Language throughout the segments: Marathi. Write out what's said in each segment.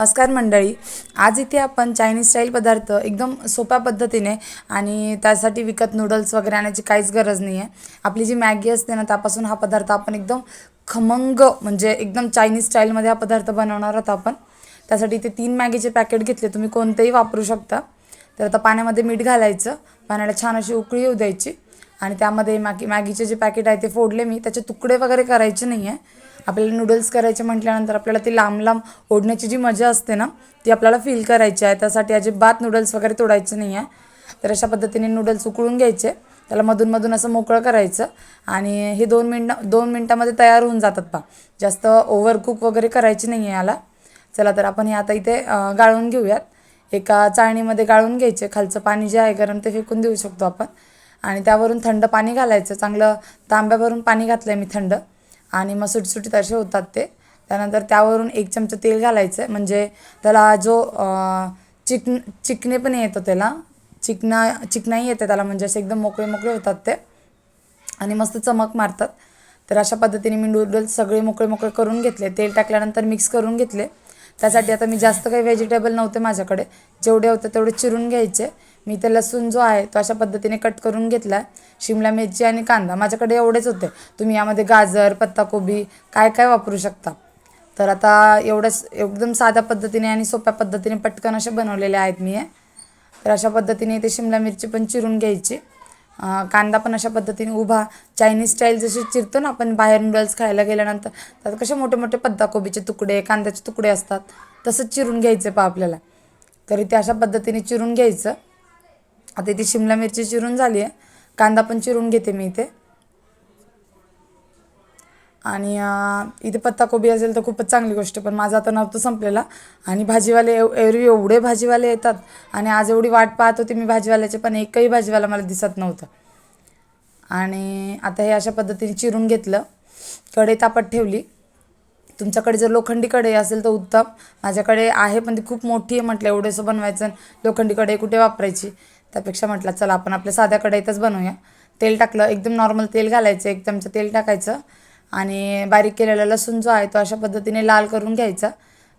नमस्कार मंडळी. आज इथे आपण चायनीज स्टाईल पदार्थ एकदम सोप्या पद्धतीने आणि त्यासाठी विकत नूडल्स वगैरे आणायची काहीच गरज नाही आहे आपली जी मॅगी असते ना त्यापासून हा पदार्थ आपण एकदम खमंग म्हणजे एकदम चायनीज स्टाईलमध्ये हा पदार्थ बनवणार आहोत आपण. त्यासाठी इथे तीन मॅगीचे पॅकेट घेतले. तुम्ही कोणतेही वापरू शकता. तर आता पाण्यामध्ये मीठ घालायचं. पाण्याला छान अशी उकळी येऊ द्यायची. आणि त्यामध्ये मॅगी मॅगीचे जे पॅकेट आहे ते फोडले मी. त्याचे तुकडे वगैरे करायचे नाही आहे आपल्याला नूडल्स करायचे म्हटल्यानंतर आपल्याला ती लांब लांब ओढण्याची जी मजा असते ना ती आपल्याला फील करायची आहे. त्यासाठी अजिबात नूडल्स वगैरे तोडायचे नाही आहे तर अशा पद्धतीने नूडल्स उकळून घ्यायचे. त्याला मधूनमधून असं मोकळं करायचं. आणि हे दोन मिनटं दोन मिनटामध्ये तयार होऊन जातात पा जास्त ओव्हरकुक वगैरे करायची नाही आहे याला. चला तर आपण हे आता इथे गाळून घेऊयात. एका चाळणीमध्ये गाळून घ्यायचे. खालचं पाणी जे आहे गरम ते फेकून देऊ शकतो आपण. आणि त्यावरून थंड पाणी घालायचं. चांगलं तांब्यावरून पाणी घातलं आहे मी थंड. आणि मग सुटसुटीत असे होतात ते. त्यानंतर त्यावरून एक चमचा तेल घालायचं म्हणजे त्याला जो चिकन चिकने पण येतो त्याला. चिकना चिकनाही येते त्याला. म्हणजे असे एकदम मोकळे मोकळे होतात ते. आणि मस्त चमक मारतात. तर अशा पद्धतीने मी नूडल्स सगळे मोकळे मोकळे करून घेतले. तेल टाकल्यानंतर मिक्स करून घेतले. त्यासाठी आता मी जास्त काही व्हेजिटेबल नव्हते माझ्याकडे. जेवढे होते तेवढे चिरून घ्यायचे. मी इथे लसूण जो आहे तो अशा पद्धतीने कट करून घेतला शिमला मिरची आणि कांदा माझ्याकडे एवढेच होते. तुम्ही यामध्ये गाजर पत्ताकोबी काय काय वापरू शकता? तर आता एवढंच एकदम साध्या पद्धतीने आणि सोप्या पद्धतीने पटकन असे बनवलेले आहेत मी हे. तर अशा पद्धतीने ते शिमला मिरची पण चिरून घ्यायची. कांदा पण अशा पद्धतीने उभा. चायनीज स्टाईल जशी चिरतो ना आपण बाहेर नूडल्स खायला गेल्यानंतर त्यात कसे मोठे मोठे पत्ताकोबीचे तुकडे कांद्याचे तुकडे असतात तसंच चिरून घ्यायचे पा आपल्याला. तरी ते अशा पद्धतीने चिरून घ्यायचं. आता इथे शिमला मिरची चिरून झाली आहे. कांदा पण चिरून घेते मी इथे. आणि इथे पत्ताकोबी असेल तर खूपच चांगली गोष्ट पण माझा आता नव्हतं संपलेला. आणि भाजीवाले एव एरवी एवढे भाजीवाले येतात आणि आज एवढी वाट पाहत होती मी भाजीवाल्याचे पण एकही भाजीवाला मला दिसत नव्हतं. आणि आता हे अशा पद्धतीने चिरून घेतलं. कढई तापत ठेवली. तुमच्याकडे जर लोखंडी कढई असेल तर उत्तम. माझ्याकडे आहे पण ती खूप मोठी आहे म्हटलं एवढंसं बनवायचं आणि लोखंडी कढई कुठे वापरायची? त्यापेक्षा म्हटलं चला आपण आपल्या साध्या कढईतच बनवूया. तेल टाकलं एकदम नॉर्मल तेल घालायचं एक चमचा तेल टाकायचं. आणि बारीक केलेला लसूण जो आहे तो अशा पद्धतीने लाल करून घ्यायचा.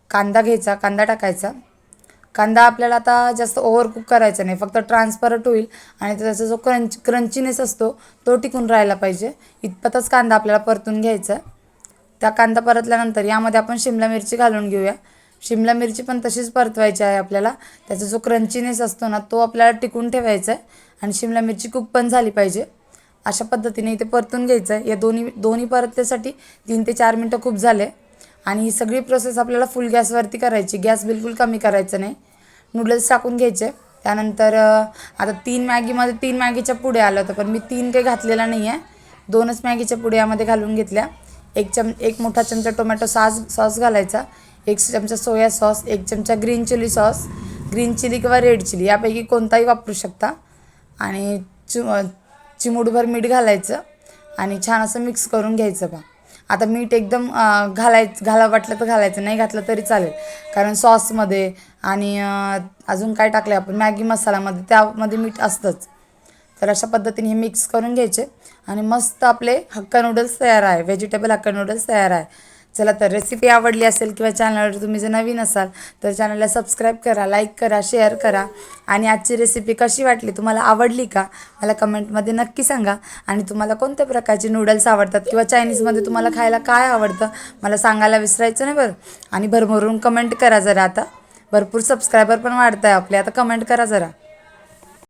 कांदा घ्यायचा कांदा टाकायचा. कांदा आपल्याला आता जास्त ओव्हर कुक करायचा नाही फक्त ट्रान्सपरंट होईल आणि त्याचा जो क्रंच क्रंचीनेस असतो तो टिकून राहायला पाहिजे. इतपतच कांदा आपल्याला परतून घ्यायचा त्या कांदा परतल्यानंतर यामध्ये आपण शिमला मिरची घालून घेऊया. शिमला मिरची पण तशीच परतवायची आहे आपल्याला. त्याचा जो क्रंचीनेस असतो ना तो आपल्याला टिकून ठेवायचा आहे. आणि शिमला मिरची कुक पण झाली पाहिजे. अशा पद्धतीने इथे परतून घ्यायचं आहे. या दोन्ही दोन्ही परतण्यासाठी तीन ते चार मिनटं खूप झाले. आणि ही सगळी प्रोसेस आपल्याला फुल गॅसवरती करायची. गॅस बिलकुल कमी करायचं नाही. नूडल्स टाकून घ्यायचे. त्यानंतर आता तीन मॅगीमध्ये तीन मॅगीच्या पुढे आलं होतं पण मी तीन काही घातलेला नाही आहे दोनच मॅगीच्या पुढे यामध्ये घालून घेतल्या. एक चम एक मोठा चमचा टोमॅटो सॉस सॉस घालायचा. एक चमचा सोया सॉस एक चमचा green chilli sauce green chilli किंवा रेड चिली यापैकी कोणताही वापरू शकता. आणि चि चिमूटभर मीठ घालायचं आणि छान असं मिक्स करून घ्यायचं बा. आता मीठ एकदम घालायचं घाला वाटलं तर घालायचं नाही घातलं तरी चालेल. कारण सॉसमध्ये आणि अजून काय टाकलं आपण? मॅगी मसाल्यामध्ये त्यामध्ये मीठ असतंच. तर अशा पद्धतीने हे मिक्स करून घ्यायचे. आणि मस्त आपले हक्का नूडल्स तयार आहे. व्हेजिटेबल हक्का नूडल्स तयार आहे. चला तर रेसिपी आवडली असेल किंवा चॅनलवर तुम्ही जर नवीन असाल तर चॅनलला सबस्क्राईब करा लाईक करा शेअर करा. आणि आजची रेसिपी कशी वाटली तुम्हाला आवडली का मला कमेंटमध्ये नक्की सांगा. आणि तुम्हाला कोणत्या प्रकारचे नूडल्स आवडतात किंवा चायनीजमध्ये तुम्हाला खायला काय आवडतं मला सांगायला विसरायचं नाही बरं. आणि भरभरून कमेंट करा जरा आता. भरपूर सबस्क्रायबर पण वाढत आहे आपले आता कमेंट करा जरा.